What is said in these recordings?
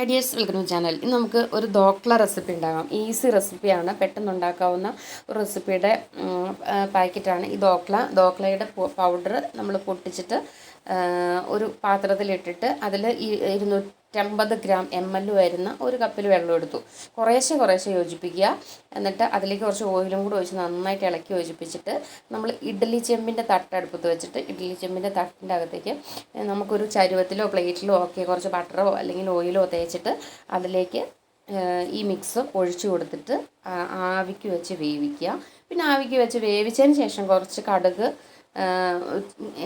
Ideas welcome to channel ഇന്ന് നമുക്ക് ഒരു ദോക്ല റെസിപ്പി ഉണ്ടാകാം. ഈസി റെസിപ്പിയാണ് പെട്ടെന്ന് ഉണ്ടാക്കാവുന്ന ഒരു റെസിപ്പിയുടെ പാക്കറ്റാണ് ഈ ദോക്ല ദോക്ലയുടെ പൗഡർ നമ്മൾ പൊട്ടിച്ചിട്ട് ഒരു പാത്രത്തിലിട്ടിട്ട് അതിൽ ഇരുന്നൂറ്റമ്പത് ഗ്രാം എം എൽ വരുന്ന ഒരു കപ്പിൽ വെള്ളം എടുത്തു. കുറേശ്ശെ കുറേശ്ശെ യോജിപ്പിക്കുക. എന്നിട്ട് അതിലേക്ക് കുറച്ച് ഓയിലും കൂടി ഒഴിച്ച് നന്നായിട്ട് ഇളക്കി യോജിപ്പിച്ചിട്ട് നമ്മൾ ഇഡ്ഡലി ചെമ്പിന്റെ തട്ട് അടുപ്പത്ത് വെച്ചിട്ട് ഇഡ്ഡലി ചെമ്പിന്റെ തട്ടിന്റെ അകത്തേക്ക് നമുക്കൊരു ചരുവത്തിലോ പ്ലേറ്റിലോ ഒക്കെ കുറച്ച് ബട്ടറോ അല്ലെങ്കിൽ ഓയിലോ തേച്ചിട്ട് അതിലേക്ക് ഈ മിക്സ് ഒഴിച്ചു കൊടുത്തിട്ട് ആവിക്ക് വെച്ച് വേവിക്കുക. പിന്നെ ആവിക്ക് വെച്ച് വേവിച്ചതിന് ശേഷം കുറച്ച് കടുക്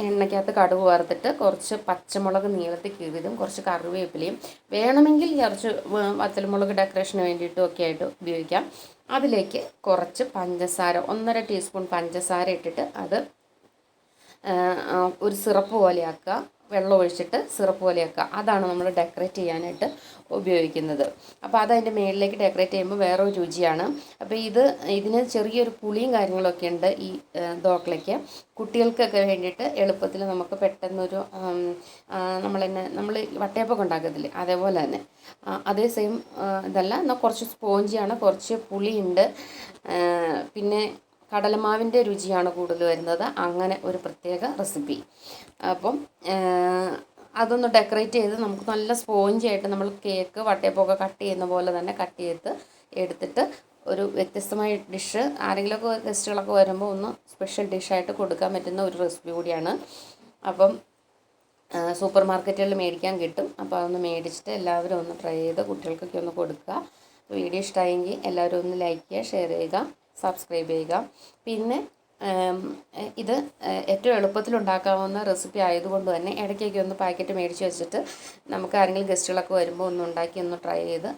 എണ്ണയ്ക്കകത്ത് കടുക് വറുത്തിട്ട് കുറച്ച് പച്ചമുളക് നീളത്തിൽ കീറിയതും കുറച്ച് കറിവേപ്പിലയും. വേണമെങ്കിൽ കുറച്ച് വത്തൽമുളക് ഡെക്കറേഷന് വേണ്ടിയിട്ടും ഒക്കെ ആയിട്ട് ഉപയോഗിക്കാം. അതിലേക്ക് കുറച്ച് പഞ്ചസാര ഒന്നര ടീസ്പൂൺ പഞ്ചസാര ഇട്ടിട്ട് അത് ഒരു സിറപ്പ് പോലെയാക്കുക വെള്ളം ഒഴിച്ചിട്ട് സിറപ്പ് പോലെയാക്കുക അതാണ് നമ്മൾ ഡെക്കറേറ്റ് ചെയ്യാനായിട്ട് ഉപയോഗിക്കുന്നത്. അപ്പോൾ അതതിന്റെ മേളിലേക്ക് ഡെക്കറേറ്റ് ചെയ്യുമ്പോൾ വേറൊരു രുചിയാണ്. അപ്പോൾ ഇത് ഇതിന് ചെറിയൊരു പുളിയും കാര്യങ്ങളൊക്കെ ഉണ്ട് ഈ ദോക്കളയ്ക്ക് കുട്ടികൾക്കൊക്കെ വേണ്ടിയിട്ട് എളുപ്പത്തിൽ നമുക്ക് പെട്ടെന്നൊരു നമ്മൾ തന്നെ നമ്മൾ വട്ടയപ്പൊക്കെ ഉണ്ടാക്കത്തില്ലേ? അതേപോലെ തന്നെ. അതേ സെയിം ഇതല്ല. എന്നാൽ കുറച്ച് സ്പോഞ്ചിയാണ് കുറച്ച് പുളിയുണ്ട്. പിന്നെ കടലമാവിന്റെ രുചിയാണ് കൂടുതൽ വരുന്നത്. അങ്ങനെ ഒരു പ്രത്യേക റെസിപ്പി. അപ്പം അതൊന്ന് ഡെക്കറേറ്റ് ചെയ്ത് നമുക്ക് നല്ല സ്പോഞ്ചായിട്ട് നമ്മൾ കേക്ക് വട്ടയപ്പമൊക്കെ കട്ട് ചെയ്യുന്ന പോലെ തന്നെ കട്ട് ചെയ്ത് എടുത്തിട്ട് ഒരു വ്യത്യസ്തമായ ഡിഷ് ആരെങ്കിലുമൊക്കെ ഗസ്റ്റുകളൊക്കെ വരുമ്പോൾ ഒന്ന് സ്പെഷ്യൽ ഡിഷായിട്ട് കൊടുക്കാൻ പറ്റുന്ന ഒരു റെസിപ്പി കൂടിയാണ്. അപ്പം സൂപ്പർ മാർക്കറ്റുകളിൽ മേടിക്കാൻ കിട്ടും. അപ്പോൾ അതൊന്ന് മേടിച്ചിട്ട് എല്ലാവരും ഒന്ന് ട്രൈ ചെയ്ത് കുട്ടികൾക്കൊക്കെ ഒന്ന് കൊടുക്കുക. വീഡിയോ ഇഷ്ടമായെങ്കിൽ എല്ലാവരും ഒന്ന് ലൈക്ക് ചെയ്യുക ഷെയർ ചെയ്യുക. സബ്സ്ക്രൈബ് ചെയ്യുക. പിന്നെ ഇത് ഏറ്റവും എളുപ്പത്തിൽ ഉണ്ടാക്കാവുന്ന റെസിപ്പി ആയതുകൊണ്ട് തന്നെ ഇടയ്ക്കൊക്കെ ഒന്ന് പാക്കറ്റ് മേടിച്ച് വെച്ചിട്ട് നമുക്ക് ആരെങ്കിലും ഗസ്റ്റുകളൊക്കെ വരുമ്പോൾ ഒന്ന് ഉണ്ടാക്കി ഒന്ന് ട്രൈ ചെയ്ത്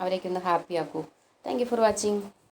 അവരെയൊക്കെ ഒന്ന് ഹാപ്പി ആക്കൂ. Thank for watching